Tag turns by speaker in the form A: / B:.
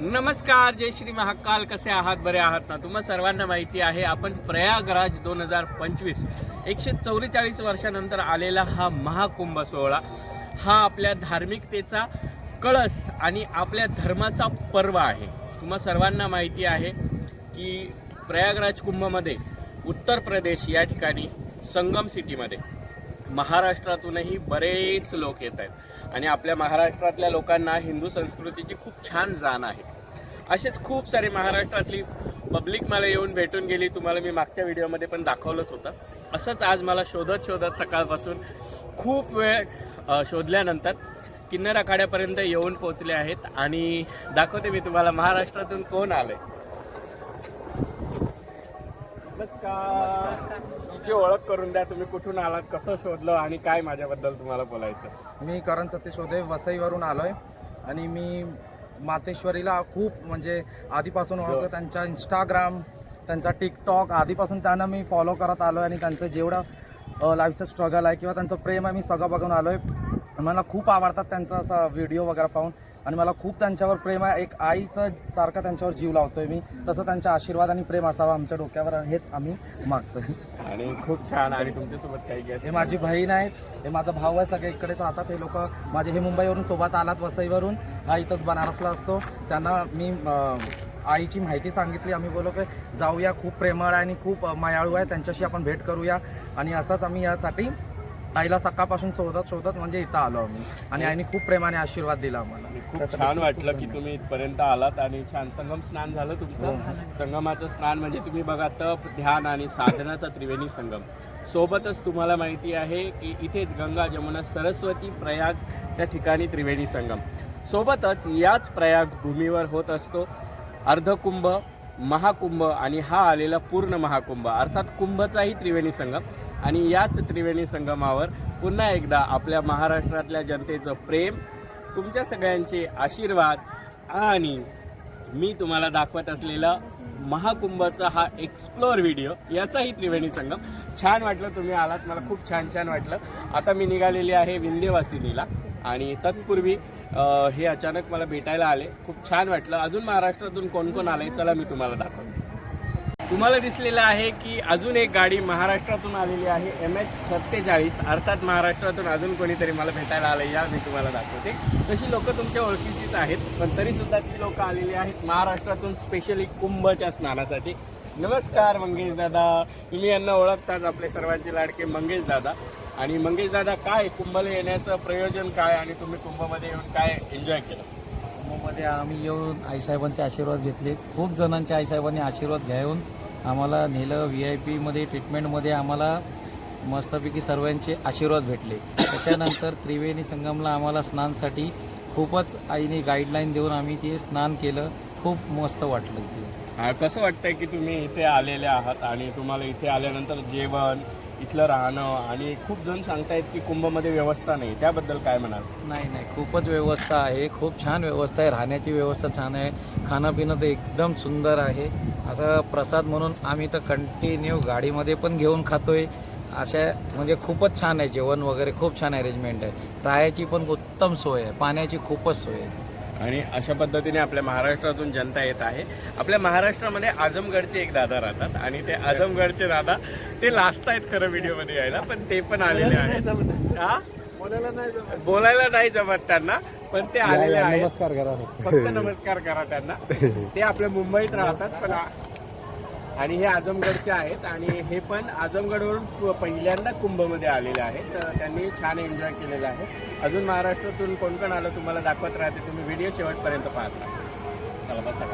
A: नमस्कार जय श्री महाकाल. कसे आहात? बरे आहात ना? तुम्हा सर्वांना माहिती आहे आपण प्रयागराज दोन हजार पंचवीस एकशे चौवेचाळीस वर्षानंतर आलेला हा महाकुंभ सोहळा. हा आपल्या धार्मिकतेचा कळस आणि आपल्या धर्माचा पर्व आहे. तुम्हा सर्वांना माहिती आहे की प्रयागराज कुंभमध्ये उत्तर प्रदेश या ठिकाणी संगम सिटीमध्ये महाराष्ट्रातूनही बरेच लोक येत आहेत. आणि आपल्या महाराष्ट्रातल्या लोकांना हिंदू संस्कृतीची खूप छान जाण आहे. असेच खूप सारे महाराष्ट्रातली पब्लिक मला येऊन भेटून गेली. तुम्हाला मी मागच्या व्हिडिओमध्ये पण दाखवलंच होतं. असंच आज मला शोधत शोधत सकाळपासून खूप वेळ शोधल्यानंतर किन्नर आखाड्यापर्यंत येऊन पोचले आहेत. आणि दाखवते मी तुम्हाला महाराष्ट्रातून कोण आलंय. नमस्कार. तुमची ओळख करून द्या तुम्ही कुठून आलात कसं शोधलं आणि काय माझ्याबद्दल तुम्हाला बोलायचं?
B: मी करण सतीश होते वसईवरून आलोय. आणि मी मातेश्वरीला खूप म्हणजे आधीपासून ओळखतो. त्यांच्या इंस्टाग्राम त्यांचा टिकटॉक आधीपासून त्यांना मी फॉलो करत आलो आणि त्यांचं जेवढं लाईफचं स्ट्रगल आहे किंवा त्यांचं प्रेम आहे मी सगळं बघून आलोय. मला खूप आवडतात त्यांचा असा व्हिडिओ वगैरे पाहून. आणि मला खूप त्यांच्यावर प्रेम आहे. एक आईचं सारखं त्यांच्यावर जीव लावतोय मी. तसं त्यांचा आशीर्वाद आणि प्रेम असावा आमच्या डोक्यावर हेच आम्ही मागतोय.
A: आणि खूप छान. आणि तुमच्यासोबत काही
B: हे माझी बहीण आहेत. हे माझा भाऊ आहे. सगळे इकडेच राहतात. हे लोक माझे हे मुंबईवरून सोबत आलात वसईवरून. हा इथंच बनारसला असतो. त्यांना मी आईची माहिती सांगितली. आम्ही बोलो की जाऊया. खूप प्रेमळ आहे आणि खूप मायाळू आहे. त्यांच्याशी आपण भेट करूया. आणि असंच आम्ही यासाठी आईला सकाळपासून शोधत शोधत म्हणजे इथं आलो आम्ही. आणि आईने खूप प्रेमाने आशीर्वाद दिला आम्हाला.
A: आणि खूप छान वाटलं की तुम्ही इथपर्यंत आलात आणि छान संगम स्नान झालं तुमचं. संगमाचं स्नान म्हणजे तुम्ही बघा तप ध्यान आणि साधनाचा त्रिवेणी संगम. सोबतच तुम्हाला माहिती आहे की इथेच गंगा जमुना सरस्वती प्रयाग त्या ठिकाणी त्रिवेणी संगम. सोबतच याच प्रयाग भूमीवर होत असतो अर्धकुंभ महाकुंभ आणि हा आलेला पूर्ण महाकुंभ. अर्थात कुंभचाही त्रिवेणी संगम. आणि याच त्रिवेणी संगमावर पुन्हा एकदा आपल्या महाराष्ट्रातल्या जनतेचं प्रेम तुमच्या सगळ्यांचे आशीर्वाद आणि मी तुम्हाला दाखवत असलेला महाकुंभचा हा एक्सप्लोअर व्हिडिओ याचाही त्रिवेणी संगम. छान वाटलं तुम्ही आलात मला खूप छान छान वाटलं. आता मी निघालेली आहे विंध्यवासिनीला आणि तत्पूर्वी हे अचानक मला भेटायला आले. खूप छान वाटलं. अजून महाराष्ट्रातून कोण कोण आलंय चला मी तुम्हाला दाखवतो. तुम्हाला दिसलेलं आहे की अजून एक गाडी महाराष्ट्रातून आलेली आहे एम एच सत्तेचाळीस. अर्थात महाराष्ट्रातून अजून कोणीतरी मला भेटायला आलं या मी तुम्हाला दाखवते. तशी लोक तुमच्या ओळखीचीच आहेत पण तरीसुद्धा ती लोक आलेली आहेत महाराष्ट्रातून स्पेशली कुंभच्या स्नानासाठी. नमस्कार मंगेश दादा. तुम्ही यांना ओळखताच आपले सर्वांचे लाडके मंगेश दादा. आणि मंगेश दादा काय कुंभला येण्याचं प्रयोजन काय आणि तुम्ही कुंभमध्ये येऊन काय एन्जॉय केलं?
C: कुंभमध्ये आम्ही येऊन आईसाहेबांचे आशीर्वाद घेतले. खूप जणांचे आईसाहेबांनी आशीर्वाद घेऊन आम्हाला नेलं व्ही आय पीमध्ये ट्रीटमेंटमध्ये आम्हाला मस्तपैकी सर्वांचे आशीर्वाद भेटले. त्याच्यानंतर त्रिवेणी संगमला आम्हाला स्नानसाठी खूपच आईने गाईडलाईन देऊन आम्ही ते स्नान केलं. खूप मस्त वाटलं ते
A: हा, कसं वाटतंय की तुम्ही इथे आलेले आहात आणि तुम्हाला इथे आल्यानंतर जेवण इथलं राहणं आणि खूप जण सांगतायत की कुंभमध्ये व्यवस्था नाही त्याबद्दल काय म्हणाल?
C: नाही नाही खूपच व्यवस्था आहे खूप छान व्यवस्था आहे राहण्याची व्यवस्था छान आहे खाणं पिणं तर एकदम सुंदर आहे. आता प्रसाद म्हणून आम्ही तर कंटिन्यू गाडीमध्ये पण घेऊन खातोय. अशा म्हणजे खूपच छान आहे जेवण वगैरे खूप छान अरेंजमेंट आहे. राहायची पण उत्तम सोय आहे पाण्याची खूपच सोय आहे.
A: आणि अशा पद्धतीने आपल्या महाराष्ट्रातून जनता येत आहे. आपल्या महाराष्ट्रामध्ये आजमगडचे एक दादा राहतात आणि ते आजमगडचे दादा ते लास्ट आहेत खरं व्हिडिओमध्ये यायला पण ते पण आलेले आहेत. हा? बोलायला नाही जमत. त्यांना पण ते आलेले आहेत.
B: नमस्कार करा.
A: फक्त नमस्कार करा त्यांना. ते आपल्या मुंबईत राहतात पण आणि हे आजमगडचे आहेत आणि हे पण आजमगडवरून पहिल्यांदा कुंभमध्ये आलेले आहेत. तर त्यांनी छान एन्जॉय केलेलं आहे. अजून महाराष्ट्रातून कोण कोण आलं तुम्हाला दाखवत राहते तुम्ही व्हिडिओ शेवटपर्यंत पाहता. चला बसा.